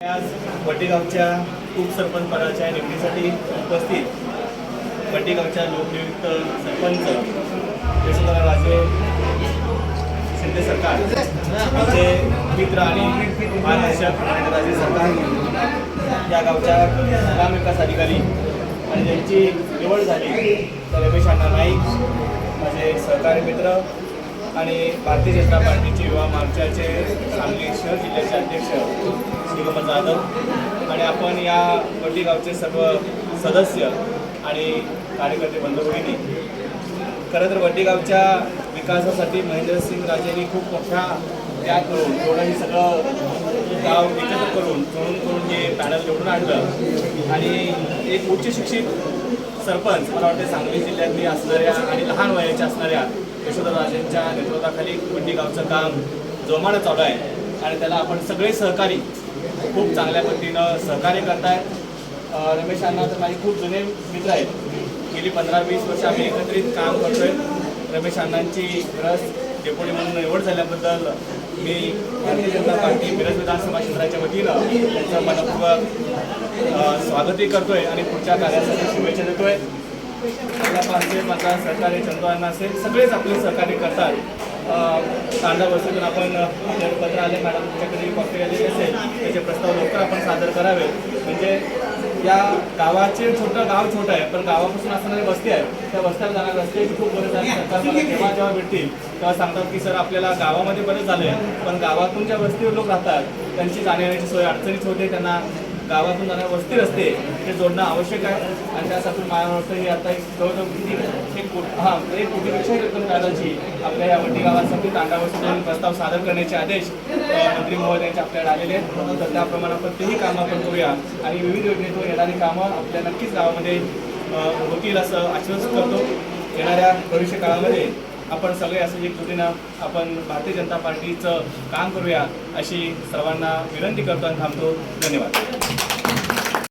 आज वटेगावच्या उपसरपंच पदाच्या निवडीसाठी उपस्थित वटेगावच्या लोकनियुक्त सरपंच यशोधरा राजे शिंदे सरकार आमचे मित्र आणि मार्गदर्शक राजे सरकार या गावच्या ग्रामविकास अधिकारी आणि ज्यांची निवड झाली तर रमेश अण्णा नाईक माझे सहकारी मित्र आणि भारतीय जनता पार्टीचे युवा मोर्चाचे सांगली शहर जिल्ह्याचे अध्यक्ष निगमन जाधव. आणि आपण या वटी गावचे सर्व सदस्य आणि कार्यकर्ते बंधू भगिनी खरं तर वटी गावच्या विकासासाठी महेंद्रसिंग राजेंनी खूप मोठा त्याग करून थोडंही सगळं गाव एकत्र करून जोडून करून हे पॅनल निवडून आणलं. आणि एक उच्च शिक्षित सरपंच मला वाटते सांगली जिल्ह्यातली असणाऱ्या आणि लहान वयाच्या असणाऱ्या यशोधर राजेंच्या नेतृत्वाखाली वटी गावचं काम जोमानं चालू आहे. आणि त्याला आपण सगळे सहकारी खूप चांगल्या पद्धतीनं सहकार्य करतायत. अं, रमेश अण्णा तर माझे खूप जुने मित्र आहेत. गेली पंधरा वीस वर्ष आम्ही एकत्रित काम करतोय. रमेश अण्णांची रस डेप्युटी म्हणून निवड झाल्याबद्दल मी भारतीय जनता पार्टी मिरज विधानसभा क्षेत्राच्या वतीनं त्यांचं मनपूर्वक स्वागतही करतोय आणि पुढच्या कार्यासाठी शुभेच्छा देतोय. आपल्या पाचशे माझा सहकार्य चंद्रांना असेल सगळेच आपले सहकार्य करतात. तांडा बसून आपण आपल्याला पत्र आले मॅडम तुमच्याकडे कॉपी आलेली असेल त्याचे प्रस्ताव लवकर आपण सादर करावे. म्हणजे या गावाचे छोटं गाव छोटं आहे पण गावापासून असणारी वस्ती आहे. त्या वस्त्याला जाणाऱ्या रस्ते खूप बरेच आहे सरकार मला जेव्हा जेव्हा भेटतील तेव्हा सांगतात की सर आपल्याला गावामध्ये बरेच झालं आहे पण गावातून ज्या वस्तीवर लोक राहतात त्यांची जाण्यायेण्याची सोय अडचणीच होते त्यांना गावातून जाणारे वस्ती रस्ते हे जोडणं आवश्यक आहे. आणि त्यासाठी मला वाटतं ही आता एक जवळजवळ किती एक कोटी हां एक कोटीपेक्षा रक्कम काढायची आपल्या या वटी गावासाठी तांडावरती प्रस्ताव सादर करण्याचे आदेश मंत्री महोदयांचे आपल्याला आलेले आहेत. तर त्याप्रमाणे आपण तेही कामं आपण करूया. आणि विविध योजनेतून येणारी कामं आपल्या नक्कीच गावामध्ये होतील असं आश्वस्त करतो येणाऱ्या भविष्य काळामध्ये आपण सगळे असं एकजुटीनं आपण भारतीय जनता पार्टीचं काम करूया अशी सर्वांना विनंती करतो आणि थांबतो. धन्यवाद.